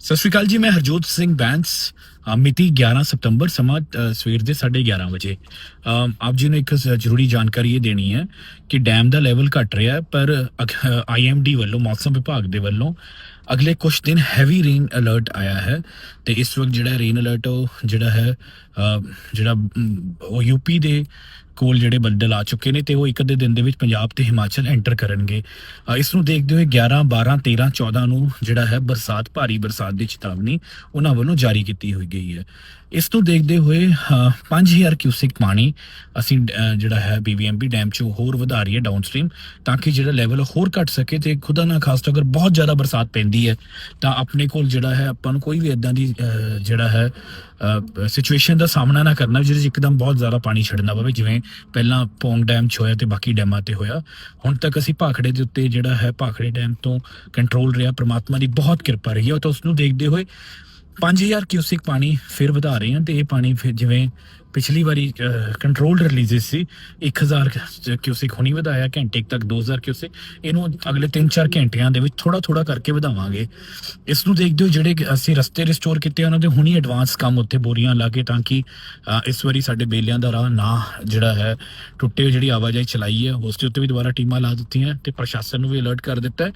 ਸਤਿ ਸ਼੍ਰੀ ਅਕਾਲ ਜੀ, ਮੈਂ ਹਰਜੋਤ ਸਿੰਘ ਬੈਂਸ। ਮਿਤੀ 11 ਸਤੰਬਰ, ਸਮਾਂ ਸਵੇਰ ਦੇ 11:30 ਵਜੇ। ਆਪ ਜੀ ਨੂੰ ਇੱਕ ਜ਼ਰੂਰੀ ਜਾਣਕਾਰੀ ਇਹ ਦੇਣੀ ਹੈ ਕਿ ਡੈਮ ਦਾ ਲੈਵਲ ਘਟ ਰਿਹਾ ਹੈ, ਪਰ ਆਈਐਮਡੀ ਵੱਲੋਂ, ਮੌਸਮ ਵਿਭਾਗ ਦੇ ਵੱਲੋਂ ਅਗਲੇ ਕੁਝ ਦਿਨ ਹੈਵੀ ਰੇਨ ਅਲਰਟ ਆਇਆ ਹੈ ਤੇ ਇਸ ਵਕਤ ਜਿਹੜਾ ਰੇਨ ਅਲਰਟ ਉਹ ਜਿਹੜਾ ਹੈ ਜਿਹੜਾ ਮ, ਉਹ ਯੂਪੀ ਦੇ ਕੋਲ ਜਿਹੜੇ ਬੱਦਲ ਆ ਚੁੱਕੇ ਨੇ ਤੇ ਉਹ ਇੱਕ ਅੱਧੇ ਦਿਨ ਦੇ ਵਿੱਚ ਪੰਜਾਬ ਤੇ ਹਿਮਾਚਲ ਐਂਟਰ ਕਰਨਗੇ। ਇਸ ਨੂੰ ਦੇਖਦੇ ਹੋਏ 11 12 13 14 ਨੂੰ ਜਿਹੜਾ ਹੈ ਬਰਸਾਤ ਭਾਰੀ ਬਰਸਾਤ ਦੀ ਚੇਤਾਵਨੀ ਉਹਨਾਂ ਵੱਲੋਂ ਜਾਰੀ ਕੀਤੀ ਹੋਈ ਗਈ ਹੈ। ਇਸ ਨੂੰ ਦੇਖਦੇ ਹੋਏ ਅ, 5000 ਕਿਊਸਿਕ ਪਾਣੀ ਅਸੀਂ ਅ, ਜਿਹੜਾ ਹੈ ਬੀਬੀਐਮਬੀ ਡੈਮ 'ਚੋਂ ਹੋਰ ਵਧਾ ਰਹੀ ਹੈ ਡਾਊਨਸਟ੍ਰੀਮ ਤਾਂ ਕਿ ਜਿਹੜਾ ਲੈਵਲ ਹੋਰ ਘਟ ਸਕੇ ਤੇ ਖੁਦਾ ਨਾ ਖਾਸ ਤੌਰ ਅਗਰ ਬਹੁਤ ਜ਼ਿਆਦਾ ਬਰਸਾਤ ਪੈਂਦੀ ਹੈ, ਤਾਂ ਆਪਣੇ ਕੋਲ ਜਿਹੜਾ ਹੈ, ਆਪਾਂ ਨੂੰ ਕੋਈ ਵੀ ਇਦਾਂ ਦੀ ਜਿਹੜਾ ਹੈ ਸਿਚੁਏਸ਼ਨ ਦਾ ਸਾਹਮਣਾ ਨਾ ਕਰਨਾ, ਜਿਹਦੇ 'ਚ ਇੱਕਦਮ ਬਹੁਤ ਜ਼ਿਆਦਾ ਪਾਣੀ ਛੱਡਣਾ ਪਵੇ, ਜਿਵੇਂ ਪਹਿਲਾਂ ਪੌਂਗ ਡੈਮ 'ਚ ਹੋਇਆ ਤੇ ਬਾਕੀ ਡੈਮਾਂ ਤੇ ਹੋਇਆ। ਹੁਣ ਤੱਕ ਅਸੀਂ ਭਾਖੜੇ ਦੇ ਉੱਤੇ ਜਿਹੜਾ ਹੈ, ਭਾਖੜੇ ਡੈਮ ਤੋਂ ਕੰਟਰੋਲ ਰਿਹਾ, ਪ੍ਰਮਾਤਮਾ ਦੀ ਬਹੁਤ ਕਿਰਪਾ ਰਹੀ ਹੈ ਤਾਂ ਉਸ ਨੂੰ ਦੇਖਦੇ ਹੋਏ 5000 ਕਿਊਸਿਕ ਪਾਣੀ ਫਿਰ ਵਧਾ ਰਹੇ ਹਾਂ ਤੇ ਇਹ ਪਾਣੀ ਫਿਰ ਜਿਵੇਂ ਪਿਛਲੀ ਵਾਰੀ ਕੰਟਰੋਲਡ ਰਿਲੀਜ਼ਸ ਸੀ 1000 ਕਿਊਸਿਕ ਹੁਣੀ ਵਧਾਇਆ, ਘੰਟੇ ਕੁ ਤੱਕ 2000 ਕਿਊਸਿਕ, ਇਹਨੂੰ ਅਗਲੇ 3-4 ਘੰਟਿਆਂ ਦੇ ਵਿੱਚ ਥੋੜਾ ਥੋੜਾ ਕਰਕੇ ਵਧਾਵਾਂਗੇ। ਇਸ ਨੂੰ ਦੇਖਦੇ ਹੋ ਜਿਹੜੇ ਅਸੀਂ ਰਸਤੇ ਰਿਸਟੋਰ ਕੀਤੇ ਉਹਨਾਂ ਦੇ ਹੁਣੀ ਐਡਵਾਂਸ ਕੰਮ ਉੱਥੇ ਬੋਰੀਆਂ ਲਾ ਕੇ ਤਾਂ ਕਿ ਇਸ ਵਾਰੀ ਸਾਡੇ ਬੇਲਿਆਂ ਦਾ ਰਾਹ ਨਾ ਜਿਹੜਾ ਹੈ, ਟੁੱਟੇ ਹੋਏ ਜਿਹੜੀ ਆਵਾਜਾਈ ਚਲਾਈ ਹੈ, ਉਸ ਦੇ ਉੱਤੇ ਵੀ ਦੁਬਾਰਾ ਟੀਮਾਂ ਲਾ ਦਿੱਤੀਆਂ ਤੇ ਪ੍ਰਸ਼ਾਸਨ ਨੂੰ ਵੀ ਅਲਰਟ ਕਰ ਦਿੱਤਾ ਹੈ।